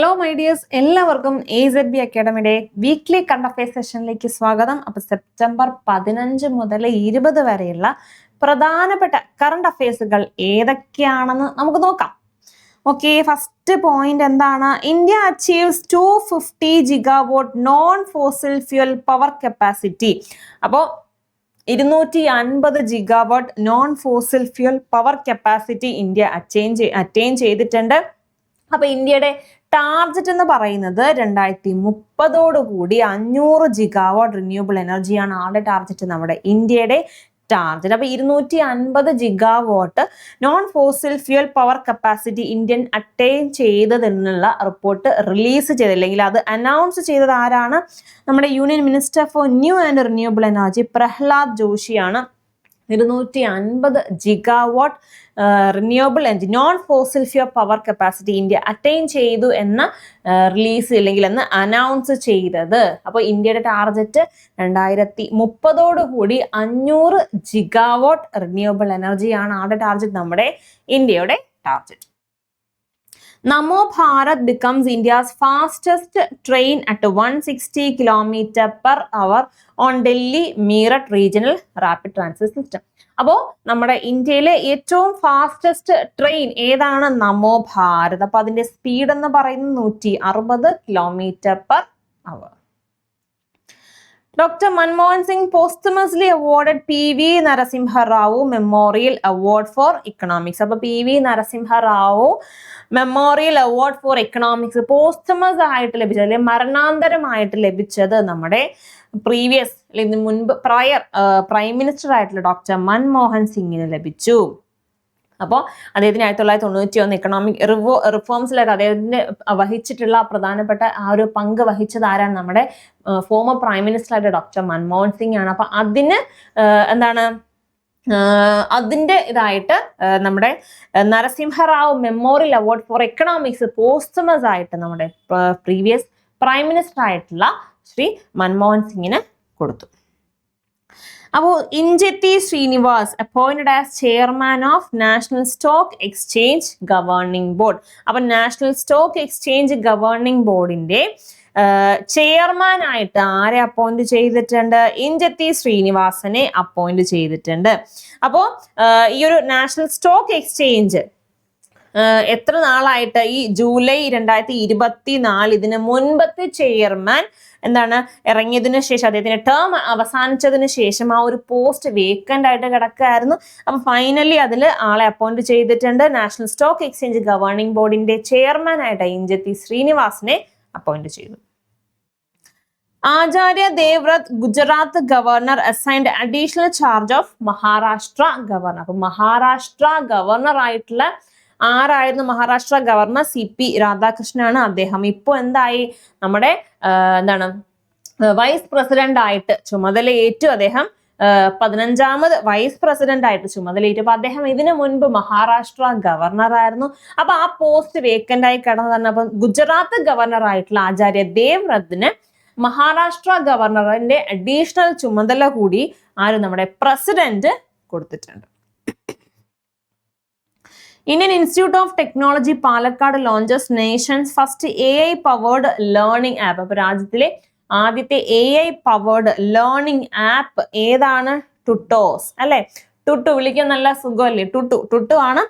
Hello my dears എല്ലാവർക്കും A Z B അക്കാഡമിയുടെ weekly current affairs സെഷനിലേക്ക് സ്വാഗതം. അപ്പൊ സെപ്റ്റംബർ പതിനഞ്ച് മുതൽ ഇരുപത് വരെയുള്ള പ്രധാനപ്പെട്ട കറണ്ട് അഫയേഴ്സുകൾ ഏതൊക്കെയാണെന്ന് നമുക്ക് നോക്കാം. ഓക്കെ ഫസ്റ്റ് പോയിന്റ് എന്താണ്? India achieves two fifty gigawatt non fossil fuel power capacity അപ്പോൾ ഇരുന്നൂറ്റി അൻപത് gigawatt non fossil fuel power capacity India attain attain ചെയ്തിട്ടുണ്ട്. അപ്പൊ ഇന്ത്യയുടെ ടാർജറ്റ് എന്ന് പറയുന്നത് രണ്ടായിരത്തി മുപ്പതോടുകൂടി അഞ്ഞൂറ് ജിഗാവാട്ട് റിന്യൂവബിൾ എനർജിയാണ് ആളുടെ ടാർജറ്റ് നമ്മുടെ ഇന്ത്യയുടെ ടാർജറ്റ് അപ്പൊ ഇരുന്നൂറ്റി അൻപത് gigawatt non fossil fuel power capacity Indian attain ചെയ്തതെന്നുള്ള report release ചെയ്ത് അല്ലെങ്കിൽ അത് അനൗൺസ് ചെയ്തത് ആരാണ്? നമ്മുടെ union minister for new and renewable energy Prahlad ജോഷിയാണ്. ഇരുന്നൂറ്റി അൻപത് gigawatt renewable energy non fossil fuel power capacity India attain ചെയ്തു എന്ന റിലീസ് ഇല്ലെങ്കിൽ എന്ന് അനൗൺസ് ചെയ്തത്. അപ്പോൾ ഇന്ത്യയുടെ ടാർഗറ്റ് രണ്ടായിരത്തി മുപ്പതോടുകൂടി അഞ്ഞൂറ് ജിഗാവാട്ട് റിന്യൂവബിൾ എനർജിയാണ് ആടെ ടാർഗറ്റ് നമ്മുടെ ഇന്ത്യയുടെ target Namo Bharat becomes India's fastest train at one sixty kilometre per hour on Delhi Meerut regional rapid transit system അപ്പോൾ നമ്മുടെ ഇന്ത്യയിലെ ഏറ്റവും ഫാസ്റ്റസ്റ്റ് ട്രെയിൻ ഏതാണ്? നമോ ഭാരത് അപ്പൊ അതിന്റെ സ്പീഡ് എന്ന് പറയുന്നത് നൂറ്റി അറുപത് kilometre per hour doctor Manmohan Singh posthumously awarded P V Narasimha Rao memorial award for economics അപ്പൊ P V Narasimha Rao memorial award for economics posthumous ആയിട്ട് ലഭിച്ചത് അല്ലെങ്കിൽ മരണാന്തരമായിട്ട് ലഭിച്ചത് നമ്മുടെ പ്രീവിയസ് അല്ലെങ്കിൽ മുൻപ് പ്രയർ പ്രൈം മിനിസ്റ്റർ ആയിട്ടുള്ള ഡോക്ടർ മൻമോഹൻ സിംഗിന് ലഭിച്ചു. അപ്പോൾ അദ്ദേഹത്തിന് ആയിരത്തി തൊള്ളായിരത്തി തൊണ്ണൂറ്റി ഒന്ന് ഇക്കണോമിക് റിവോ റിഫോംസിലൊക്കെ അദ്ദേഹത്തിന് വഹിച്ചിട്ടുള്ള പ്രധാനപ്പെട്ട ആ ഒരു പങ്ക് വഹിച്ചത് ആരാണ്? നമ്മുടെ ഫോമർ പ്രൈം മിനിസ്റ്റർ ആയിട്ട് ഡോക്ടർ മൻമോഹൻ സിംഗ് ആണ് അപ്പൊ അതിന് എന്താണ് അതിന്റെ ഇതായിട്ട് നമ്മുടെ Narasimha Rao memorial award for economics posthumous ആയിട്ട് നമ്മുടെ പ്രീവിയസ് പ്രൈം മിനിസ്റ്റർ ആയിട്ടുള്ള ശ്രീ മൻമോഹൻ സിംഗിന് കൊടുത്തു. അപ്പോൾ Injeti Srinivas appointed as chairman of national stock exchange governing board അപ്പൊ നാഷണൽ സ്റ്റോക്ക് എക്സ്ചേഞ്ച് ഗവേണിംഗ് ബോർഡിന്റെ ചെയർമാൻ ആയിട്ട് ആരെ അപ്പോയിന്റ് ചെയ്തിട്ടുണ്ട്? ഇഞ്ചത്തി ശ്രീനിവാസനെ അപ്പോയിന്റ് ചെയ്തിട്ടുണ്ട്. അപ്പോൾ ഈ ഒരു നാഷണൽ സ്റ്റോക്ക് എക്സ്ചേഞ്ച് എത്ര നാളായിട്ട്? ഈ ജൂലൈ രണ്ടായിരത്തി ഇരുപത്തി നാല് ഇതിന് മുൻപത്തെ ചെയർമാൻ എന്താണ്? ഇറങ്ങിയതിന് ശേഷം അദ്ദേഹത്തിന്റെ ടേം അവസാനിച്ചതിന് ശേഷം ആ ഒരു പോസ്റ്റ് വേക്കന്റ് ആയിട്ട് കിടക്കുകയായിരുന്നു. അപ്പൊ ഫൈനലി അതിൽ ആളെ അപ്പോയിന്റ് ചെയ്തിട്ടുണ്ട്. നാഷണൽ സ്റ്റോക്ക് എക്സ്ചേഞ്ച് ഗവേണിംഗ് ബോർഡിന്റെ ചെയർമാനായിട്ട് ഇഞ്ചത്തി ശ്രീനിവാസിനെ അപ്പോയിന്റ് ചെയ്തു. Acharya Devvrat Gujarat governor assigned additional charge of Maharashtra governor അപ്പൊ മഹാരാഷ്ട്ര ഗവർണർ ആയിട്ടുള്ള ആരായിരുന്നു മഹാരാഷ്ട്ര ഗവർണർ സി പി രാധാകൃഷ്ണനാണ് അദ്ദേഹം. ഇപ്പോൾ എന്തായി? നമ്മുടെ എന്താണ് വൈസ് പ്രസിഡന്റ് ആയിട്ട് ചുമതലയേറ്റു അദ്ദേഹം പതിനഞ്ചാമത് വൈസ് പ്രസിഡന്റ് ആയിട്ട് ചുമതലയേറ്റു. അപ്പൊ അദ്ദേഹം ഇതിനു മുൻപ് മഹാരാഷ്ട്ര ഗവർണർ ആയിരുന്നു. അപ്പൊ ആ പോസ്റ്റ് വേക്കന്റ് ആയി കിടന്നു തന്നെ അപ്പൊ ഗുജറാത്ത് ഗവർണർ ആയിട്ടുള്ള ആചാര്യ ദേവ്രത്തിന് മഹാരാഷ്ട്ര ഗവർണറിന്റെ അഡീഷണൽ ചുമതല കൂടി ആര് നമ്മുടെ പ്രസിഡന്റ് കൊടുത്തിട്ടുണ്ട്. Indian institute of technology Palakkad launches nation's first A I powered learning app. അപ്പൊ രാജ്യത്തിലെ ആദ്യത്തെ A I powered learning app ഏതാണ്? ടുട്ടോസ് അല്ലെ? ടുട്ടു വിളിക്കാൻ നല്ല സുഖമല്ലേ? ടുട്ടു ടുട്ടു ആണ്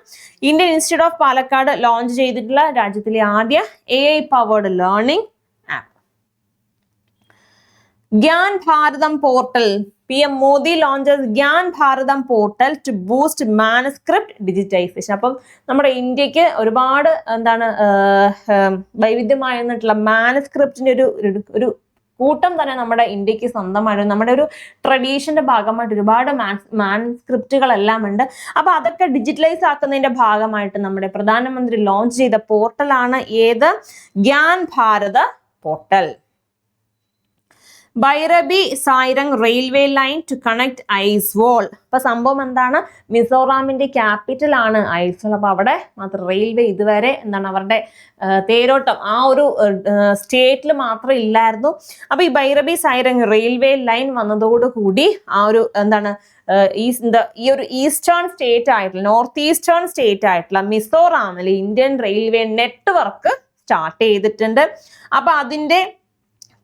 Indian institute of Palakkad launch ചെയ്തിട്ടുള്ള രാജ്യത്തിലെ ആദ്യ A I powered learning app Gyan Bharatam portal. P M Modi launches Gyan Bharatam portal to boost manuscript digitisation അപ്പം നമ്മുടെ ഇന്ത്യയ്ക്ക് ഒരുപാട് എന്താണ് വൈവിധ്യമായിരുന്നിട്ടുള്ള മാനസ്ക്രിപ്റ്റിന്റെ ഒരു ഒരു കൂട്ടം തന്നെ നമ്മുടെ ഇന്ത്യയ്ക്ക് സ്വന്തമായിട്ട് നമ്മുടെ ഒരു ട്രഡീഷന്റെ ഭാഗമായിട്ട് ഒരുപാട് മാൻസ്ക്രിപ്റ്റുകളെല്ലാം ഉണ്ട്. അപ്പോൾ അതൊക്കെ ഡിജിറ്റലൈസ് ആക്കുന്നതിന്റെ ഭാഗമായിട്ട് നമ്മുടെ പ്രധാനമന്ത്രി ലോഞ്ച് ചെയ്ത പോർട്ടലാണ് ഏത്? Gyan Bharat portal Bairabi Sairang railway line to connect Aizawl. അപ്പൊ സംഭവം എന്താണ്? മിസോറാമിന്റെ ക്യാപിറ്റൽ ആണ് ഐസ് വോൾ അപ്പൊ അവിടെ മാത്രം റെയിൽവേ ഇതുവരെ എന്താണ് അവരുടെ തേരോട്ടം ആ ഒരു സ്റ്റേറ്റിൽ മാത്രം ഇല്ലായിരുന്നു. അപ്പൊ ഈ ബൈറബി സായിരങ് റെയിൽവേ ലൈൻ വന്നതോടുകൂടി ആ ഒരു എന്താണ് ഈ ഒരു ഈസ്റ്റേൺ സ്റ്റേറ്റ് ആയിട്ടുള്ള നോർത്ത് ഈസ്റ്റേൺ സ്റ്റേറ്റ് ആയിട്ടുള്ള മിസോറാമിൽ ഇന്ത്യൻ റെയിൽവേ നെറ്റ്വർക്ക് സ്റ്റാർട്ട് ചെയ്തിട്ടുണ്ട്. അപ്പൊ അതിന്റെ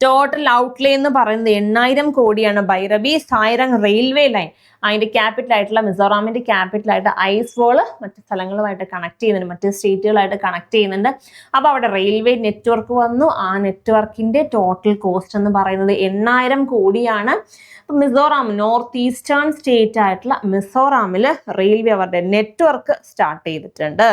ടോട്ടൽ ഔട്ട്ലേ എന്ന് പറയുന്നത് എണ്ണായിരം കോടിയാണ്. ബൈറബി സായറങ് റെയിൽവേ ലൈൻ അതിന്റെ ക്യാപിറ്റൽ ആയിട്ടുള്ള മിസോറാമിന്റെ ക്യാപിറ്റൽ ആയിട്ട് ഐസ്വാൾ മറ്റു സ്ഥലങ്ങളുമായിട്ട് കണക്ട് ചെയ്യുന്നുണ്ട്. മറ്റ് സ്റ്റേറ്റുകളായിട്ട് കണക്ട് ചെയ്യുന്നുണ്ട്. അപ്പോൾ അവിടെ റെയിൽവേ നെറ്റ്വർക്ക് വന്നു. ആ നെറ്റ്വർക്കിന്റെ ടോട്ടൽ കോസ്റ്റ് എന്ന് പറയുന്നത് എണ്ണായിരം കോടിയാണ്. മിസോറാം നോർത്ത് ഈസ്റ്റേൺ സ്റ്റേറ്റ് ആയിട്ടുള്ള മിസോറാമിൽ റെയിൽവേ അവരുടെ നെറ്റ്വർക്ക് സ്റ്റാർട്ട് ചെയ്തിട്ടുണ്ട്.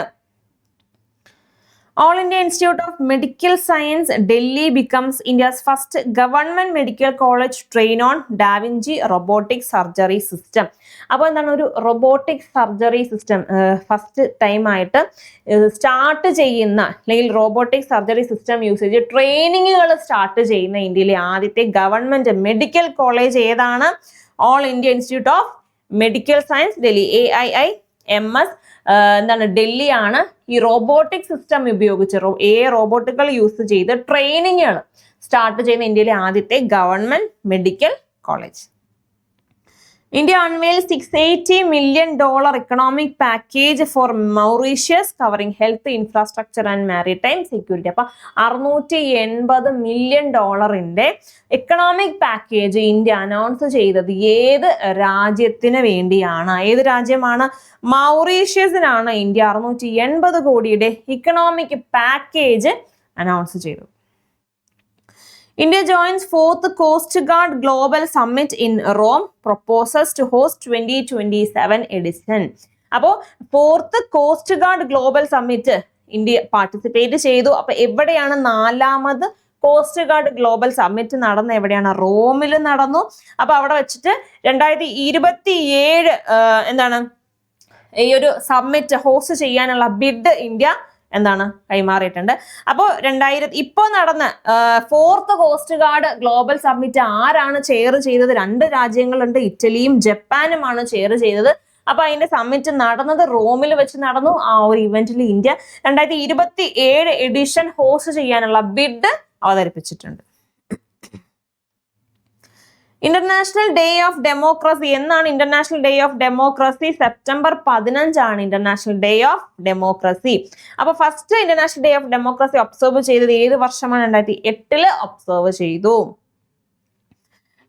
All India institute of medical science Delhi becomes India's first government medical college train on Da Vinci surgery system. അപ്പോൾ എന്താണ് ഒരു robotic surgery system first time ആയിട്ട് സ്റ്റാർട്ട് ചെയ്യുന്ന അല്ലെങ്കിൽ റോബോട്ടിക് സർജറി സിസ്റ്റം യൂസ് ചെയ്ത് ട്രെയിനിങ്ങുകൾ start ചെയ്യുന്ന ഇന്ത്യയിലെ ആദ്യത്തെ ഗവൺമെന്റ് മെഡിക്കൽ കോളേജ് ഏതാണ്? All India institute of medical science Delhi A I I M S എന്താണ് ഡൽഹിയാണ് ഈ റോബോട്ടിക് സിസ്റ്റം ഉപയോഗിച്ച് എ റോബോട്ടുകൾ യൂസ് ചെയ്ത് ട്രെയിനിങ്ങുകൾ സ്റ്റാർട്ട് ചെയ്യുന്ന ഇന്ത്യയിലെ ആദ്യത്തെ government medical college India unveil six eighty million dollar economic package for Mauritius covering health infrastructure and maritime security അപ്പൊ അറുന്നൂറ്റി എൺപത് മില്യൺ ഡോളറിന്റെ എക്കണോമിക് പാക്കേജ് ഇന്ത്യ അനൗൺസ് ചെയ്തത് ഏത് രാജ്യത്തിന് വേണ്ടിയാണ്? ഏത് രാജ്യമാണ്? മൗറീഷ്യസിനാണ് ഇന്ത്യ അറുന്നൂറ്റി എൺപത് കോടിയുടെ ഇക്കണോമിക് പാക്കേജ് അനൗൺസ് ചെയ്തത്. India joins fourth Coast Guard Global Summit in Rome, proposes to host 2027 edition. അപ്പോ fourth coast guard global summit India participate ചെയ്തു. അപ്പൊ എവിടെയാണ് നാലാമത് കോസ്റ്റ് ഗാർഡ് ഗ്ലോബൽ സമ്മിറ്റ് നടന്ന എവിടെയാണ്? റോമിൽ നടന്നു. അപ്പൊ അവിടെ വെച്ചിട്ട് രണ്ടായിരത്തി ഇരുപത്തി ഏഴ് എന്താണ്? ഈ ഒരു സമ്മിറ്റ് ഹോസ്റ്റ് ചെയ്യാനുള്ള ബിഡ് ഇന്ത്യ എന്താണ്? കൈമാറിയിട്ടുണ്ട്. അപ്പോൾ രണ്ടായിരത്തി ഇപ്പോൾ നടന്ന fourth coast guard global summit ആരാണ് ചെയർ ചെയ്തത്? രണ്ട് രാജ്യങ്ങളുണ്ട്. ഇറ്റലിയും ജപ്പാനുമാണ് ചെയർ ചെയ്തത്. അപ്പൊ അതിന്റെ സമ്മിറ്റ് നടന്നത് റോമിൽ വെച്ച് നടന്നു. ആ ഒരു ഇവന്റിൽ ഇന്ത്യ രണ്ടായിരത്തി ഇരുപത്തി ഏഴ് എഡിഷൻ ഹോസ്റ്റ് ചെയ്യാനുള്ള ബിഡ് അവതരിപ്പിച്ചിട്ടുണ്ട്. ഇന്റർനാഷണൽ ഡേ ഓഫ് ഡെമോക്രസി എന്നാണ് International Day of Democracy September പതിനഞ്ചാണ് international day of democracy അപ്പൊ first International Day of Democracy observe ചെയ്തത് ഏത് വർഷമാണ് രണ്ടായിരത്തി എട്ടിൽ ഒബ്സർവ് ചെയ്തു.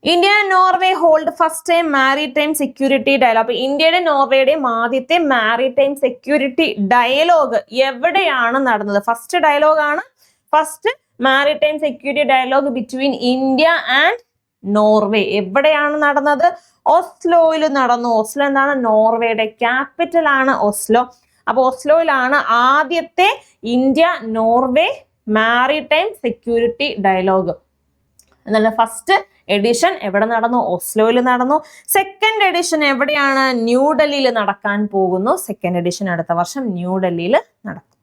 India Norway hold first time maritime security dialogue അപ്പൊ ഇന്ത്യയുടെ നോർവേയുടെയും ആദ്യത്തെ മാരിടൈം സെക്യൂരിറ്റി ഡയലോഗ് എവിടെയാണ് നടന്നത്? First ഡയലോഗാണ് first maritime security dialogue between India and Norway. എവിടെയാണ് നടന്നത്? ഓസ്ലോയിൽ നടന്നു. ഓസ്ലോ എന്താണ്? നോർവേയുടെ ക്യാപിറ്റൽ ആണ് ഓസ്ലോ. അപ്പൊ ഓസ്ലോയിലാണ് ആദ്യത്തെ India Norway maritime security dialogue. എന്നല്ല ഫസ്റ്റ് എഡിഷൻ എവിടെ നടന്നു? ഓസ്ലോയിൽ നടന്നു. സെക്കൻഡ് എഡിഷൻ എവിടെയാണ് ന്യൂഡൽഹിയിൽ നടക്കാൻ പോകുന്നു? സെക്കൻഡ് എഡിഷൻ അടുത്ത വർഷം ന്യൂഡൽഹിയിൽ നടക്കും.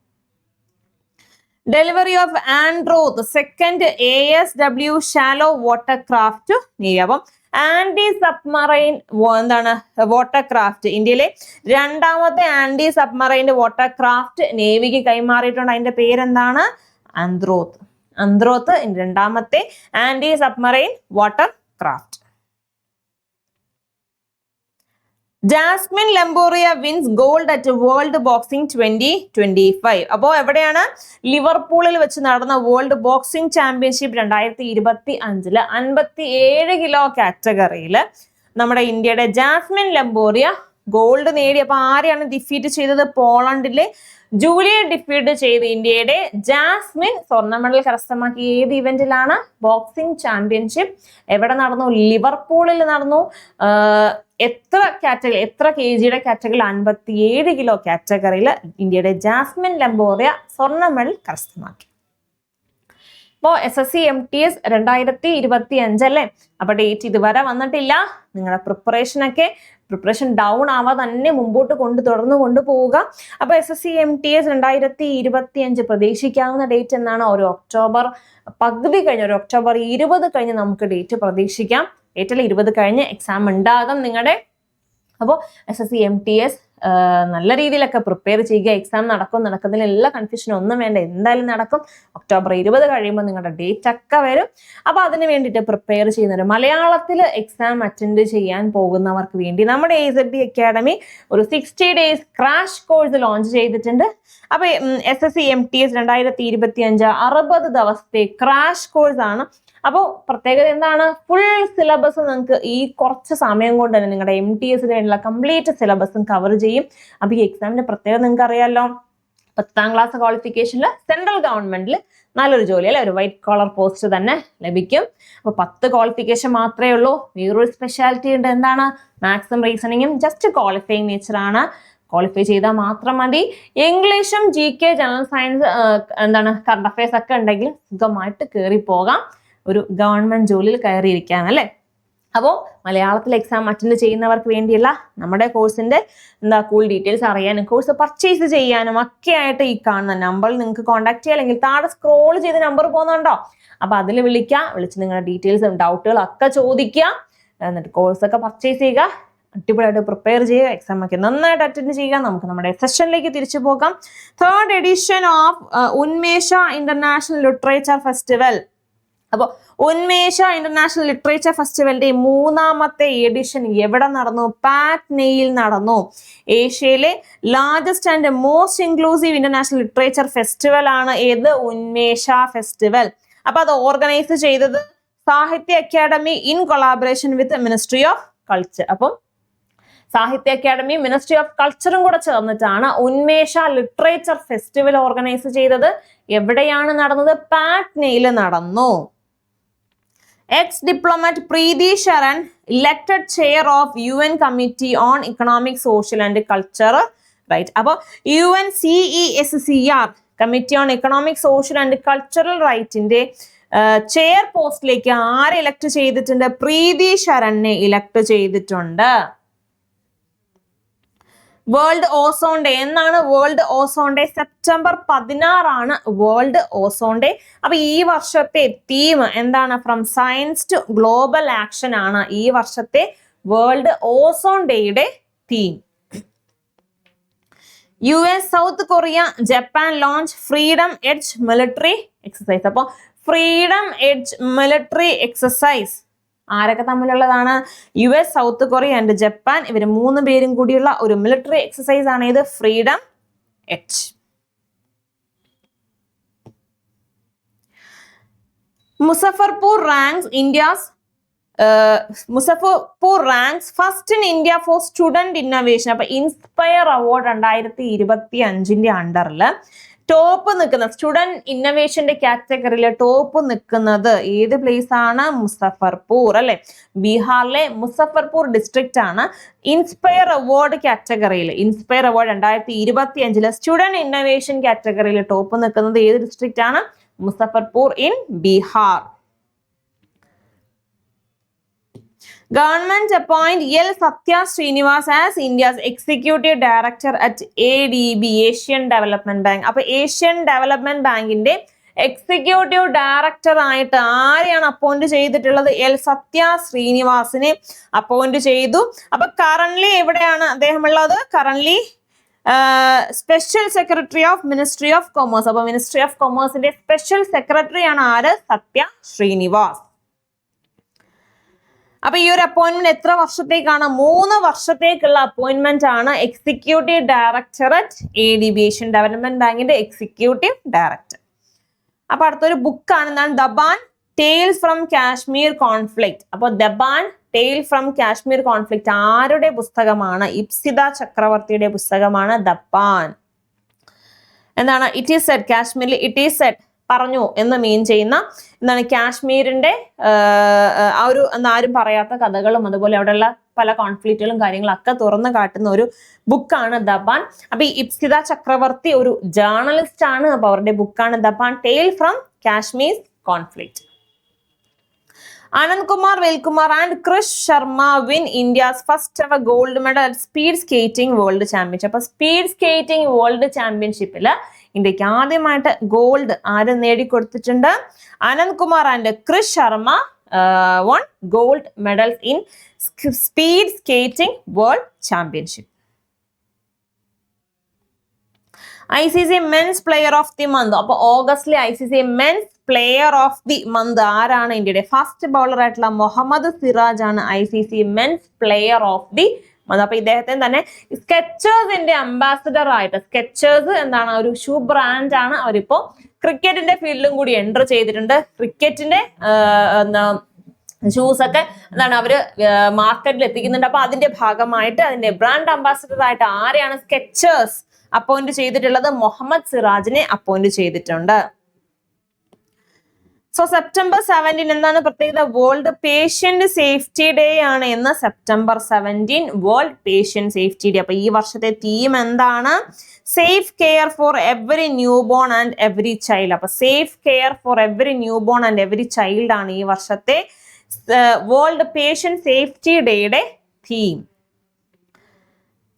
Delivery of Androth second A S W shallow water craft നിയമം ആന്റി സബ്മറൈൻ എന്താണ്? വാട്ടർ ക്രാഫ്റ്റ് ഇന്ത്യയിലെ രണ്ടാമത്തെ ആന്റി സബ്മറൈൻ വാട്ടർ ക്രാഫ്റ്റ് നേവിക്ക് കൈമാറിയിട്ടുണ്ട്. അതിന്റെ പേരെന്താണ്? അന്ത്രോത്ത് അന്ത്രോത്ത് രണ്ടാമത്തെ anti submarine water craft Jaismine Lamboria wins gold at world boxing twenty twenty five. അപ്പോൾ എവിടെയാണ്? ലിവർപൂളിൽ വെച്ച് നടന്ന വേൾഡ് ബോക്സിംഗ് ചാമ്പ്യൻഷിപ്പ് രണ്ടായിരത്തി ഇരുപത്തി അഞ്ചിൽ അൻപത്തി ഏഴ് കിലോ കാറ്റഗറിയിൽ നമ്മുടെ ഇന്ത്യയുടെ ജാസ്മിൻ ലംബോറിയ ഗോൾഡ് നേടി. അപ്പൊ ആരെയാണ് ഡിഫീറ്റ് ചെയ്തത്? പോളണ്ടിലെ ജൂലിയെ ഡിഫീറ്റ് ചെയ്ത് ഇന്ത്യയുടെ ജാസ്മിൻ സ്വർണ മെഡൽ കരസ്ഥമാക്കി ഏത് ഇവന്റിലാണ് ബോക്സിംഗ് ചാമ്പ്യൻഷിപ്പ്. എവിടെ നടന്നു? ലിവർപൂളിൽ നടന്നു. എത്ര കാറ്റഗറി എത്ര കെ ജിയുടെ കാറ്റഗറിയിൽ? അൻപത്തിയേഴ് കിലോ കാറ്റഗറിയിൽ ഇന്ത്യയുടെ ജാസ്മിൻ ലംബോറിയ സ്വർണ മെഡൽ കരസ്ഥമാക്കി. അപ്പോൾ S S C M T S രണ്ടായിരത്തി ഇരുപത്തി അഞ്ചല്ലേ അപ്പൊ ഡേറ്റ് ഇതുവരെ വന്നിട്ടില്ല. നിങ്ങളുടെ പ്രിപ്പറേഷൻ ഒക്കെ പ്രിപ്പറേഷൻ ഡൗൺ ആവാതെ തന്നെ മുമ്പോട്ട് കൊണ്ട് തുടർന്ന് കൊണ്ടുപോവുക അപ്പൊ S S C M T S രണ്ടായിരത്തി ഇരുപത്തി അഞ്ച് പ്രതീക്ഷിക്കാവുന്ന ഡേറ്റ് എന്നാണ്. ഒരു ഒക്ടോബർ പകുതി കഴിഞ്ഞ ഒരു ഒക്ടോബർ ഇരുപത് കഴിഞ്ഞ് നമുക്ക് ഡേറ്റ് പ്രതീക്ഷിക്കാം. ഡേറ്റിൽ ഇരുപത് കഴിഞ്ഞ് എക്സാം ഉണ്ടാകും നിങ്ങളുടെ അപ്പോൾ S S C M T S നല്ല രീതിയിലൊക്കെ പ്രിപ്പയർ ചെയ്യുക. എക്സാം നടക്കും നടക്കുന്നതിൽ എല്ലാ കൺഫ്യൂഷനും ഒന്നും വേണ്ട. എന്തായാലും നടക്കും. ഒക്ടോബർ ഇരുപത് കഴിയുമ്പോൾ നിങ്ങളുടെ ഡേറ്റ് ഒക്കെ വരും. അപ്പോൾ അതിന് വേണ്ടിയിട്ട് പ്രിപ്പയർ ചെയ്യുന്നവർ മലയാളത്തിൽ എക്സാം അറ്റൻഡ് ചെയ്യാൻ പോകുന്നവർക്ക് വേണ്ടി നമ്മുടെ എ സെഡ് ബി അക്കാഡമി ഒരു sixty days crash course launch ചെയ്തിട്ടുണ്ട്. അപ്പോൾ S S C M T S രണ്ടായിരത്തി ഇരുപത്തി അഞ്ച് അറുപത് ദിവസത്തെ ക്രാഷ് കോഴ്സ് ആണ് അപ്പോൾ പ്രത്യേകത എന്താണ്? ഫുൾ സിലബസ് നിങ്ങൾക്ക് ഈ കുറച്ച് സമയം കൊണ്ട് തന്നെ നിങ്ങളുടെ എം ടി എസിന് വേണ്ടിയുള്ള കംപ്ലീറ്റ് സിലബസും കവർ ചെയ്യും. അപ്പോൾ ഈ എക്സാമിന്റെ പ്രത്യേകത നിങ്ങൾക്ക് അറിയാമല്ലോ പത്താം ക്ലാസ് ക്വാളിഫിക്കേഷനിൽ സെൻട്രൽ ഗവൺമെന്റിൽ നല്ലൊരു ജോലി അല്ലെ? ഒരു വൈറ്റ് കോളർ പോസ്റ്റ് തന്നെ ലഭിക്കും. അപ്പോൾ പത്ത് ക്വാളിഫിക്കേഷൻ മാത്രമേ ഉള്ളൂ. വേറൊരു സ്പെഷ്യാലിറ്റി ഉണ്ട് എന്താണ്? മാത്സും റീസണിങ്ങും ജസ്റ്റ് ക്വാളിഫയിങ് നേച്ചറാണ് ക്വാളിഫൈ ചെയ്താൽ മാത്രം മതി. ഇംഗ്ലീഷും ജി കെ ജനറൽ സയൻസ് എന്താണ് കറണ്ട് അഫയേഴ്സ് ഒക്കെ ഉണ്ടെങ്കിൽ സുഖമായിട്ട് കയറി പോകാം. ഒരു ഗവൺമെന്റ് ജോലിയിൽ കയറിയിരിക്കുകയാണ് അല്ലേ? അപ്പോൾ മലയാളത്തിൽ എക്സാം അറ്റൻഡ് ചെയ്യുന്നവർക്ക് വേണ്ടിയുള്ള നമ്മുടെ കോഴ്സിന്റെ എന്താ കൂൾ ഡീറ്റെയിൽസ് അറിയാനും കോഴ്സ് പർച്ചേസ് ചെയ്യാനും ഒക്കെ ആയിട്ട് ഈ കാണുന്ന നമ്പറിൽ നിങ്ങൾക്ക് കോൺടാക്ട് ചെയ്യാം. അല്ലെങ്കിൽ താഴെ സ്ക്രോൾ ചെയ്ത് നമ്പർ പോകുന്നുണ്ടോ? അപ്പോൾ അതിൽ വിളിക്കുക വിളിച്ച് നിങ്ങളുടെ ഡീറ്റെയിൽസും ഡൗട്ടുകൾ ഒക്കെ ചോദിക്കുക. എന്നിട്ട് കോഴ്സൊക്കെ പർച്ചേസ് ചെയ്യുക. അടിപൊളിയായിട്ട് പ്രിപ്പയർ ചെയ്യുക. എക്സാം ഒക്കെ നന്നായിട്ട് അറ്റൻഡ് ചെയ്യുക. നമുക്ക് നമ്മുടെ സെഷനിലേക്ക് തിരിച്ചു പോകാം. Third edition of Unmesha international literature festival അപ്പോൾ ഉന്മേഷ ഇന്റർനാഷണൽ ലിറ്ററേച്ചർ ഫെസ്റ്റിവലിന്റെ മൂന്നാമത്തെ എഡിഷൻ എവിടെ നടന്നു? പാറ്റ്നയിൽ നടന്നു. ഏഷ്യയിലെ largest and most inclusive international literature festival ആണ് ഏത്? ഉന്മേഷ ഫെസ്റ്റിവൽ അപ്പൊ അത് ഓർഗനൈസ് ചെയ്തത് Sahitya Akademi in collaboration with ministry of culture അപ്പം സാഹിത്യ അക്കാദമി മിനിസ്ട്രി ഓഫ് കൾച്ചറും കൂടെ ചേർന്നിട്ടാണ് ഉന്മേഷ ലിറ്ററേച്ചർ ഫെസ്റ്റിവൽ ഓർഗനൈസ് ചെയ്തത്. എവിടെയാണ് നടന്നത്? പാറ്റ്നയിൽ നടന്നു. Ex diplomat Preeti Sharan elected chair of U N committee on economic social and culture right അപ്പോൾ U N C E S C R committee on economic social and cultural റൈറ്റിന്റെ chair പോസ്റ്റിലേക്ക് ആരെ elect ചെയ്തിട്ടുണ്ട്? പ്രീതി ശരണിനെ elect ചെയ്തിട്ടുണ്ട്. World ozone day എന്നാണ് world ozone day September പതിനാറാണ് world ozone day അപ്പൊ ഈ വർഷത്തെ തീം എന്താണ്? From science to global action ആണ് ഈ വർഷത്തെ വേൾഡ് ഓസോൺ ഡേയുടെ theme U S South Korea Japan launch Freedom Edge military exercise അപ്പോൾ ഫ്രീഡം എഡ്ജ് മിലിറ്ററി എക്സസൈസ് ആരൊക്കെ തമ്മിലുള്ളതാണ്? U S South Korea and Japan ഇവർ മൂന്ന് പേരും കൂടിയുള്ള ഒരു മിലിറ്ററി എക്സസൈസ് ആണ്. ഇത് Freedom edge Muzaffarpur ranks India's Muzaffarpur ranks first in India for student innovation അപ്പൊ ഇൻസ്പയർ അവാർഡ് രണ്ടായിരത്തി ഇരുപത്തി അഞ്ചിന്റെ അണ്ടറിൽ ടോപ്പ് നിൽക്കുന്ന സ്റ്റുഡന്റ് ഇന്നോവേഷന്റെ കാറ്റഗറിയിൽ ടോപ്പ് നിൽക്കുന്നത് ഏത് പ്ലേസ് ആണ്? മുസഫർപൂർ അല്ലെ? ബീഹാറിലെ മുസഫർപൂർ ഡിസ്ട്രിക്റ്റ് ആണ്. ഇൻസ്പയർ അവാർഡ് കാറ്റഗറിയിൽ ഇൻസ്പയർ അവാർഡ് രണ്ടായിരത്തി ഇരുപത്തി അഞ്ചിലെ സ്റ്റുഡന്റ് ഇന്നോവേഷൻ കാറ്റഗറിയിൽ ടോപ്പ് നിൽക്കുന്നത് ഏത് ഡിസ്ട്രിക്റ്റ് ആണ്? Muzaffarpur in Bihar. Government Satya Srinivas as India's executive director at A D B Asian development bank അപ്പൊ ഏഷ്യൻ ഡെവലപ്മെന്റ് ബാങ്കിന്റെ എക്സിക്യൂട്ടീവ് ഡയറക്ടർ ആയിട്ട് ആരെയാണ് അപ്പോയിന്റ് ചെയ്തിട്ടുള്ളത്? എൽ സത്യ ശ്രീനിവാസിനെ അപ്പോയിന്റ് ചെയ്തു. അപ്പൊ കറന്റ് എവിടെയാണ് അദ്ദേഹം ഉള്ളത് current special secretary of ministry of commerce അപ്പൊ മിനിസ്ട്രി ഓഫ് കൊമേഴ്സിന്റെ സ്പെഷ്യൽ സെക്രട്ടറി ആണ് ആര്? സത്യ ശ്രീനിവാസ് അപ്പൊ ഈ ഒരു അപ്പോയിന്റ്മെന്റ് എത്ര വർഷത്തേക്കാണ്? മൂന്ന് വർഷത്തേക്കുള്ള അപ്പോയിന്റ്മെന്റ് ആണ് executive director at A D B development ബാങ്കിന്റെ എക്സിക്യൂട്ടീവ് ഡയറക്ടർ അപ്പൊ അടുത്തൊരു ബുക്കാണ് എന്താണ്? Daban tale from Kashmir conflict അപ്പൊ Daban tale from Kashmir conflict ആരുടെ പുസ്തകമാണ്? ഇപ്സിത ചക്രവർത്തിയുടെ പുസ്തകമാണ് ദബാൻ എന്താണ്? ഇറ്റ് ഈസ് സെറ്റ് കാശ്മീരിൽ ഇറ്റ് ഈസ് സെറ്റ് പറഞ്ഞു എന്ന് മീൻ ചെയ്യുന്ന എന്താണ് കാശ്മീരിന്റെ ആ ഒരു ആരും പറയാത്ത കഥകളും അതുപോലെ അവിടെയുള്ള പല കോൺഫ്ലിക്റ്റുകളും കാര്യങ്ങളൊക്കെ തുറന്നു കാട്ടുന്ന ഒരു ബുക്കാണ് ദബാൻ. അപ്പൊ ഈ ഇപ്സിത ചക്രവർത്തി ഒരു ജേർണലിസ്റ്റ് ആണ് അപ്പൊ അവരുടെ ബുക്കാണ് Daban. Tale from Kashmir conflict Anand Kumar Velkumar and Krish Sharma win India's first ever gold medal at Speed Skating World Championship. അപ്പൊ സ്പീഡ് സ്കേറ്റിംഗ് വേൾഡ് ചാമ്പ്യൻഷിപ്പിൽ ഇന്ത്യയ്ക്ക് ആദ്യമായിട്ട് ഗോൾഡ് ആര് നേടിക്കൊടുത്തിട്ടുണ്ട്. Anand Kumar and Krish Sharma one gold medals in speed skating world championship I C C men's player of the month അപ്പൊ ഓഗസ്റ്റിലെ I C C men's player of the month ആരാണ് ഇന്ത്യയുടെ first bowler ആയിട്ടുള്ള മുഹമ്മദ് സിറാജ് ആണ് I C C men's player of the അപ്പൊ ഇദ്ദേഹത്തെ തന്നെ സ്കെച്ചേഴ്സിന്റെ ambassador ആയിട്ട് Skechers എന്താണ് ഒരു ഷൂ ബ്രാൻഡ് ആണ് അവരിപ്പോ ക്രിക്കറ്റിന്റെ ഫീൽഡിലും കൂടി എന്റർ ചെയ്തിട്ടുണ്ട്. ക്രിക്കറ്റിന്റെ എന്താ ഷൂസ് ഒക്കെ എന്താണ് അവർ മാർക്കറ്റിൽ എത്തിക്കുന്നുണ്ട്. അപ്പൊ അതിന്റെ ഭാഗമായിട്ട് അതിന്റെ ബ്രാൻഡ് അംബാസിഡർ ആയിട്ട് ആരെയാണ് സ്കെച്ചേഴ്സ് അപ്പോയിന്റ് ചെയ്തിട്ടുള്ളത്? മുഹമ്മദ് സിറാജിനെ അപ്പോയിന്റ് ചെയ്തിട്ടുണ്ട്. സോ സെപ്റ്റംബർ സെവന്റീൻ എന്താണ് പ്രത്യേകത? വേൾഡ് പേഷ്യന്റ് സേഫ്റ്റി ഡേ ആണ് എന്ന് September seventeen world patient safety day അപ്പൊ ഈ വർഷത്തെ തീം എന്താണ്? Safe care for every newborn and every child അപ്പൊ safe care for every newborn and every child ആണ് ഈ വർഷത്തെ വേൾഡ് പേഷ്യന്റ് സേഫ്റ്റി ഡേയുടെ theme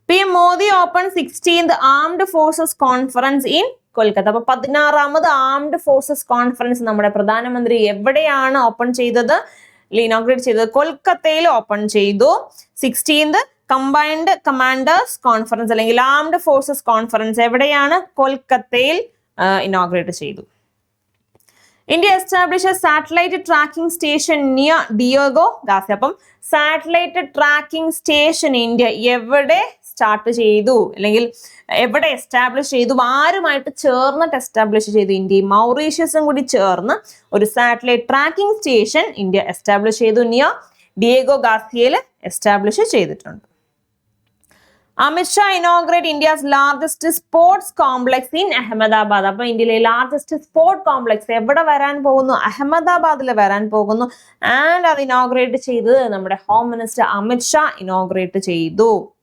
P Modi open sixteenth armed forces conference in Kolkata. അപ്പൊ പതിനാറാമത് ആംഡ് ഫോഴ്സസ് കോൺഫറൻസ് നമ്മുടെ പ്രധാനമന്ത്രി എവിടെയാണ് ഓപ്പൺ ചെയ്തത്? ലീനോഗ്രേറ്റ് ചെയ്തത്. കൊൽക്കത്തയിൽ ഓപ്പൺ ചെയ്തു. സിക്സ്റ്റീൻത് കമ്പൈൻഡ് കമാൻഡേഴ്സ് കോൺഫറൻസ് അല്ലെങ്കിൽ ആംഡ് ഫോഴ്സസ് കോൺഫറൻസ് എവിടെയാണ്? കൊൽക്കത്തയിൽ ഇനോഗ്രേറ്റ് ചെയ്തു. India establish satellite tracking station near Diego Garcia. അപ്പം സാറ്റലൈറ്റ് ട്രാക്കിംഗ് സ്റ്റേഷൻ ഇന്ത്യ എവിടെ സ്റ്റാർട്ട് ചെയ്തു. അല്ലെങ്കിൽ എവിടെ എസ്റ്റാബ്ലിഷ് ചെയ്തു. ആരുമായിട്ട് ചേർന്നിട്ട് എസ്റ്റാബ്ലിഷ് ചെയ്തു ഇന്ത്യയും. മൗറീഷ്യസും കൂടി ചേർന്ന് ഒരു satellite tracking station India establish ചെയ്തു. ഇനിയോ ഡിയേഗോ ഗാസിയയിൽ എസ്റ്റാബ്ലിഷ് ചെയ്തിട്ടുണ്ട്. Amit Shah inaugurate India's largest sports complex in Ahmedabad. അപ്പൊ ഇന്ത്യയിലെ ലാർജസ്റ്റ് സ്പോർട്സ് കോംപ്ലക്സ് എവിടെ വരാൻ പോകുന്നു? അഹമ്മദാബാദിൽ വരാൻ പോകുന്നു. ആൻഡ് അത് ഇനോഗ്രേറ്റ് ചെയ്തത് നമ്മുടെ ഹോം മിനിസ്റ്റർ അമിത്ഷാ ഇനോഗ്രേറ്റ് ചെയ്തു.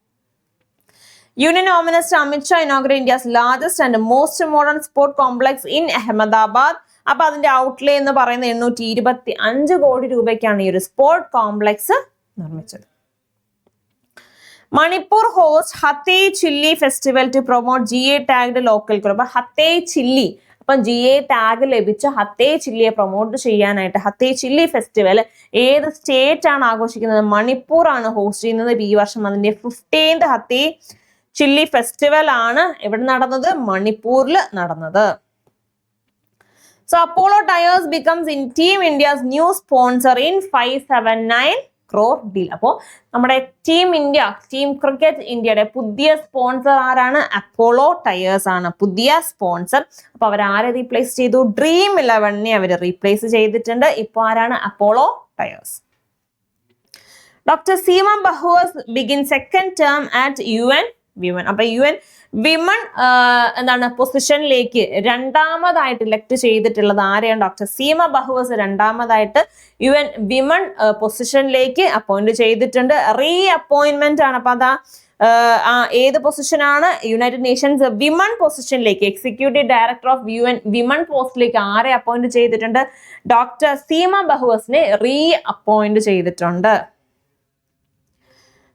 Union minister Amit Shah ഇനോഗ്രേ India's largest and most modern sport complex in Ahmedabad അപ്പൊ അതിന്റെ ഔട്ട്ലേ എന്ന് പറയുന്ന എണ്ണൂറ്റി ഇരുപത്തി അഞ്ച് കോടി രൂപയ്ക്കാണ് ഈ ഒരു സ്പോർട് കോംപ്ലക്സ് നിർമ്മിച്ചത്. Manipur host Hathei chilli festival to promote G A tagged local club Hathei chilli അപ്പം ജി എ ടാഗ് ലഭിച്ച ഹത്തേ ചില്ലിയെ പ്രൊമോട്ട് ചെയ്യാനായിട്ട് ഹത്തേ ചില്ലി ഫെസ്റ്റിവൽ ഏത് സ്റ്റേറ്റ് ആണ് ആഘോഷിക്കുന്നത്? മണിപ്പൂർ ആണ് ഹോസ്റ്റ് ചെയ്യുന്നത്. ഈ വർഷം അതിന്റെ ഫിഫ്റ്റീൻത് ഹത്തേ ചില്ലി ഫെസ്റ്റിവൽ ആണ് എവിടെ നടന്നത് മണിപ്പൂരിൽ നടന്നത്. So Apollo Tyres becomes in team India's new sponsor in five seven nine crore deal അപ്പോൾ നമ്മുടെ ടീം ഇന്ത്യ ടീം ക്രിക്കറ്റ് ഇന്ത്യയുടെ പുതിയ സ്പോൺസർ ആരാണ്? അപ്പോളോ ടയേഴ്സ് ആണ്. പുതിയ സ്പോൺസർ അപ്പോൾ അവർ ആരെ റീപ്ലേസ് ചെയ്തു? ഡ്രീം ഇലവനെ അവർ റീപ്ലേസ് ചെയ്തിട്ടുണ്ട്. ഇപ്പോൾ ആരാണ്? Apollo Tyres doctor Sima Bahous begin second term at U N women. അപ്പൊ യു എൻ വിമൺ എന്താണ് പൊസിഷനിലേക്ക് രണ്ടാമതായിട്ട് ഇലക്ട് ചെയ്തിട്ടുള്ളത് ആരെയാണ് ഡോക്ടർ സീമ ബഹുവസ്? രണ്ടാമതായിട്ട് യു എൻ വിമൺ പൊസിഷനിലേക്ക് അപ്പോയിന്റ് ചെയ്തിട്ടുണ്ട്. റീ അപ്പോയിന്റ്മെന്റ് ആണ്. അപ്പൊ അതാ ഏത് പൊസിഷനാണ് യുണൈറ്റഡ് നേഷൻസ് വിമൺ പൊസിഷനിലേക്ക് executive director of U N Women പോസ്റ്റിലേക്ക് ആരെ അപ്പോയിന്റ് ചെയ്തിട്ടുണ്ട്? ഡോക്ടർ സീമ ബഹുവസിനെ റീ അപ്പോയിന്റ് ചെയ്തിട്ടുണ്ട്.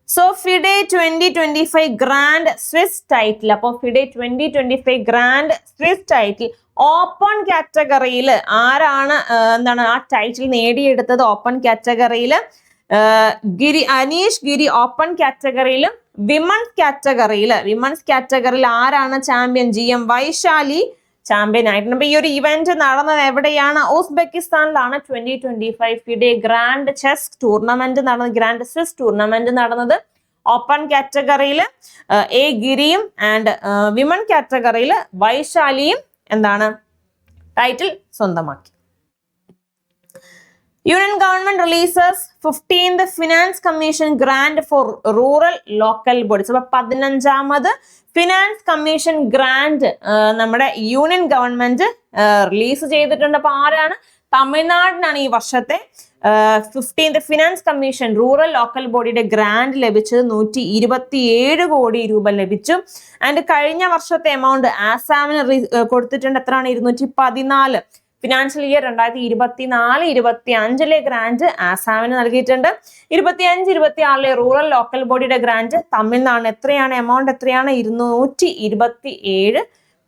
So FIDE twenty twenty five Grand Swiss title അപ്പോൾ FIDE twenty twenty five Grand Swiss title open കാറ്റഗറിയിൽ ആരാണ് എന്താണ് ആ ടൈറ്റിൽ നേടിയെടുത്തത്? ഓപ്പൺ കാറ്റഗറിയിൽ ഗിരി അനീഷ് ഗിരി ഓപ്പൺ കാറ്റഗറിയിലും വിമൺസ് കാറ്റഗറിയിൽ വിമൺസ് കാറ്റഗറിയിൽ ആരാണ് champion G M Vaishali champion ആയിട്ടുണ്ട്. അപ്പൊ ഈ ഒരു ഇവന്റ് നടന്നത് എവിടെയാണ്? ഉസ്ബെക്കിസ്ഥാനിലാണ് twenty twenty five FIDE grand chess tournament നടന്നത്. ഗ്രാൻഡ് ചെസ് ടൂർണമെന്റ് നടന്നത് ഓപ്പൺ കാറ്റഗറിയിൽ എ ഗിരിയും ആൻഡ് വിമൺ കാറ്റഗറിയിൽ വൈശാലിയും എന്താണ്? ടൈറ്റിൽ സ്വന്തമാക്കി. Union government releases fifteenth finance commission grant for rural local bodies അപ്പൊ പതിനഞ്ചാമത് ഫിനാൻസ് കമ്മീഷൻ ഗ്രാൻഡ് നമ്മുടെ യൂണിയൻ ഗവൺമെന്റ് റിലീസ് ചെയ്തിട്ടുണ്ട്. അപ്പൊ ആരാണ്? തമിഴ്നാടിനാണ് ഈ വർഷത്തെ fifteenth finance commission rural local ബോഡിയുടെ ഗ്രാൻഡ് ലഭിച്ചത് നൂറ്റി ഇരുപത്തി ഏഴ് കോടി രൂപ ലഭിച്ചു. ആൻഡ് കഴിഞ്ഞ വർഷത്തെ എമൗണ്ട് ആസാമിന് കൊടുത്തിട്ടുണ്ട്. എത്രയാണ്? ഇരുന്നൂറ്റി പതിനാല് ഫിനാൻഷ്യൽ ഇയർ രണ്ടായിരത്തി ഇരുപത്തി നാല് ഇരുപത്തി അഞ്ചിലെ ഗ്രാൻഡ് ആസാമിന് നൽകിയിട്ടുണ്ട്. ഇരുപത്തി അഞ്ച് ഇരുപത്തി ആറിലെ റൂറൽ ലോക്കൽ ബോഡിയുടെ ഗ്രാന്റ് തമിഴ്നാടിന് എത്രയാണ്? എമൗണ്ട് എത്രയാണ്? ഇരുന്നൂറ്റി ഇരുപത്തി ഏഴ്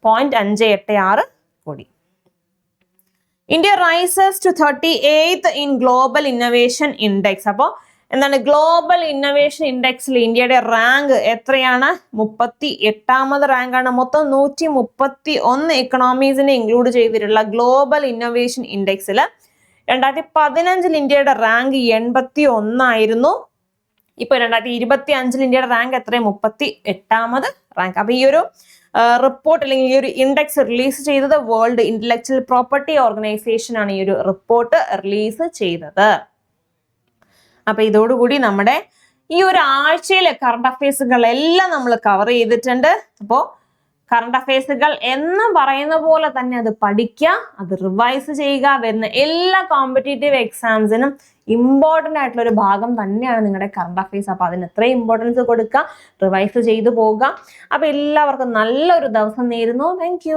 പോയിന്റ് അഞ്ച് എട്ട് ആറ് കോടി. India rises to thirty eight in global innovation index അപ്പോൾ എന്താണ് ഗ്ലോബൽ ഇന്നൊവേഷൻ ഇൻഡെക്സിൽ ഇന്ത്യയുടെ റാങ്ക് എത്രയാണ്? മുപ്പത്തി എട്ടാമത് റാങ്കാണ് മൊത്തം നൂറ്റി മുപ്പത്തി ഒന്ന് എക്കണോമീസിനെ ഇൻക്ലൂഡ് ചെയ്തിട്ടുള്ള ഗ്ലോബൽ ഇന്നൊവേഷൻ ഇൻഡെക്സിൽ രണ്ടായിരത്തി പതിനഞ്ചിൽ ഇന്ത്യയുടെ റാങ്ക് എൺപത്തി ഒന്നായിരുന്നു ഇപ്പൊ രണ്ടായിരത്തി ഇരുപത്തി അഞ്ചിൽ ഇന്ത്യയുടെ റാങ്ക് എത്രയും? മുപ്പത്തി എട്ടാമത് റാങ്ക് അപ്പൊ ഈ ഒരു റിപ്പോർട്ട് അല്ലെങ്കിൽ ഈ ഒരു ഇൻഡെക്സ് റിലീസ് ചെയ്തത് വേൾഡ് ഇന്റലക്ച്വൽ പ്രോപ്പർട്ടി ഓർഗനൈസേഷൻ ആണ് ഈ ഒരു റിപ്പോർട്ട് റിലീസ് ചെയ്തത്. അപ്പൊ ഇതോടുകൂടി നമ്മുടെ ഈ ഒരു ആഴ്ചയിലെ കറണ്ട് അഫയേഴ്സുകളെല്ലാം നമ്മൾ കവർ ചെയ്തിട്ടുണ്ട്. അപ്പോൾ കറണ്ട് അഫയേഴ്സുകൾ എന്ന് പറയുന്ന പോലെ തന്നെ അത് പഠിക്കുക അത് റിവൈസ് ചെയ്യുക വരുന്ന എല്ലാ കോമ്പറ്റേറ്റീവ് എക്സാംസിനും ഇമ്പോർട്ടന്റ് ആയിട്ടുള്ള ഒരു ഭാഗം തന്നെയാണ് നിങ്ങളുടെ കറണ്ട് അഫയേഴ്സ് അപ്പോൾ അതിന് എത്രയും ഇമ്പോർട്ടൻസ് കൊടുക്കുക റിവൈസ് ചെയ്തു പോകുക അപ്പോൾ എല്ലാവർക്കും നല്ലൊരു ദിവസം നേരുന്നു. താങ്ക്